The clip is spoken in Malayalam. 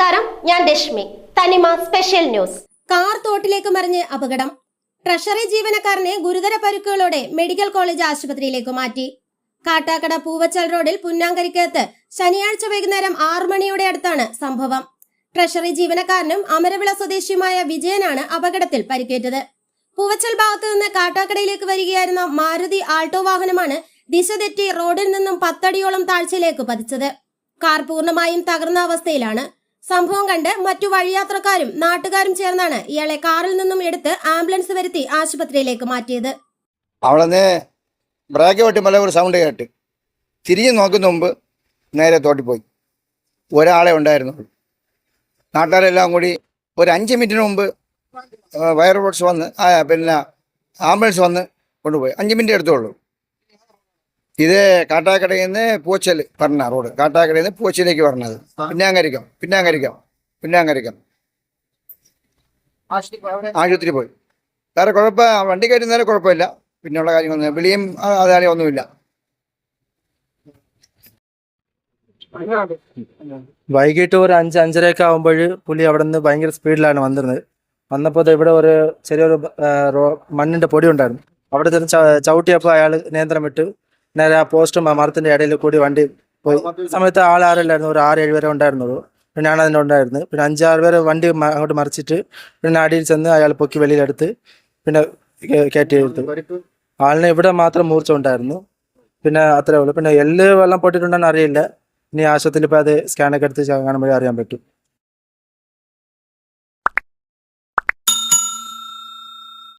രശ്മി. തനിമ സ്പെഷ്യൽ ന്യൂസ്. കാർ തോട്ടിലേക്ക് മറിഞ്ഞ് അപകടം. ട്രഷറി ജീവനക്കാരനെ ഗുരുതര പരുക്കുകളോടെ മെഡിക്കൽ കോളേജ് ആശുപത്രിയിലേക്ക് മാറ്റി. കാട്ടാക്കട പൂവച്ചൽ റോഡിൽ പുന്നാങ്കരിക്കകത്ത് ശനിയാഴ്ച വൈകുന്നേരം ആറു മണിയോടെ അടുത്താണ് സംഭവം. ട്രഷറി ജീവനക്കാരനും അമരവിള സ്വദേശിയുമായ വിജയനാണ് അപകടത്തിൽ പരിക്കേറ്റത്. പൂവച്ചൽ ഭാഗത്തു നിന്ന് കാട്ടാക്കടയിലേക്ക് വരികയായിരുന്ന മാരുതി ആൾട്ടോ വാഹനമാണ് ദിശ തെറ്റി റോഡിൽ നിന്നും പത്തടിയോളം താഴ്ചയിലേക്ക് പതിച്ചത്. കാർ പൂർണമായും തകർന്ന അവസ്ഥയിലാണ് സംഭവം കണ്ട് മറ്റു വഴിയാത്രക്കാരും നാട്ടുകാരും ചേർന്നാണ് ഇയാളെ കാറിൽ നിന്നും എടുത്ത് ആംബുലൻസ് വരുത്തി ആശുപത്രിയിലേക്ക് മാറ്റിയത്. അവിടെ ബ്രേക്ക് വെട്ടുമ്പോൾ ഒരു സൗണ്ട് കേട്ട് തിരിഞ്ഞു നോക്കുന്ന മുമ്പ് നേരെ തോട്ടിപ്പോയി. ഒരാളെ ഉണ്ടായിരുന്നുള്ളൂ. നാട്ടുകാരെല്ലാം കൂടി ഒരു അഞ്ച് മിനിറ്റിന് മുമ്പ് വയർ ബോട്ട്സ് വന്ന് പിന്നെ ആംബുലൻസ് വന്ന് കൊണ്ടുപോയി. അഞ്ച് മിനിറ്റ് എടുത്തുള്ളൂ. ഇത് കാട്ടാക്കടയിൽ നിന്ന് പൂച്ചൽ പറഞ്ഞ റോഡ്. കാട്ടാക്കടയിൽ നിന്ന് പൂച്ചയിലേക്ക് പറഞ്ഞത്. പിന്നാങ്കരിക്കം പിന്നാങ്കരിക്കം പിന്നാങ്കരിക്കം ആശുപത്രി പോയി വേറെ കുഴപ്പം വണ്ടി കയറ്റുന്നതിന് കുഴപ്പമില്ല. പിന്നെയുള്ള കാര്യങ്ങളൊന്നും വിളിയും അതാലേ ഒന്നുമില്ല. വൈകിട്ട് ഒരു അഞ്ച് അഞ്ചരയൊക്കെ ആകുമ്പോൾ പുലി അവിടെ നിന്ന് ഭയങ്കര സ്പീഡിലാണ് വന്നിരുന്നത്. വന്നപ്പോൾ ഇവിടെ ഒരു ചെറിയൊരു മണ്ണിന്റെ പൊടി ഉണ്ടായിരുന്നു. അവിടെ ചെന്ന് ചവിട്ടിയപ്പോൾ അയാൾ നിയന്ത്രണം വിട്ട് നേരെ ആ പോസ്റ്റും ആ മരത്തിന്റെ ഇടയിൽ കൂടി വണ്ടി പോയി. സമയത്ത് ആൾ ആരല്ലായിരുന്നു? ഒരു ആറ് ഏഴ് പേരെ ഉണ്ടായിരുന്നുള്ളൂ. പിന്നെ ഞാൻ അതിന്റെ ഉണ്ടായിരുന്നു. പിന്നെ അഞ്ചാറ് പേര് വണ്ടി അങ്ങോട്ട് മറിച്ചിട്ട് പിന്നെ അടിയിൽ ചെന്ന് അയാൾ പൊക്കി വെളിയിലെടുത്ത് പിന്നെ കയറ്റി എടുത്തു ആളിന് ഇവിടെ മാത്രം മൂർച്ച ഉണ്ടായിരുന്നു. പിന്നെ അത്രേ ഉള്ളൂ. പിന്നെ എല്ല് വെള്ളം പൊട്ടിയിട്ടുണ്ടെന്ന് അറിയില്ല. ഇനി ആശുപത്രിയിൽ ഇപ്പോൾ അത് സ്കാനൊക്കെ എടുത്ത് കാണുമ്പോഴേ അറിയാൻ പറ്റും.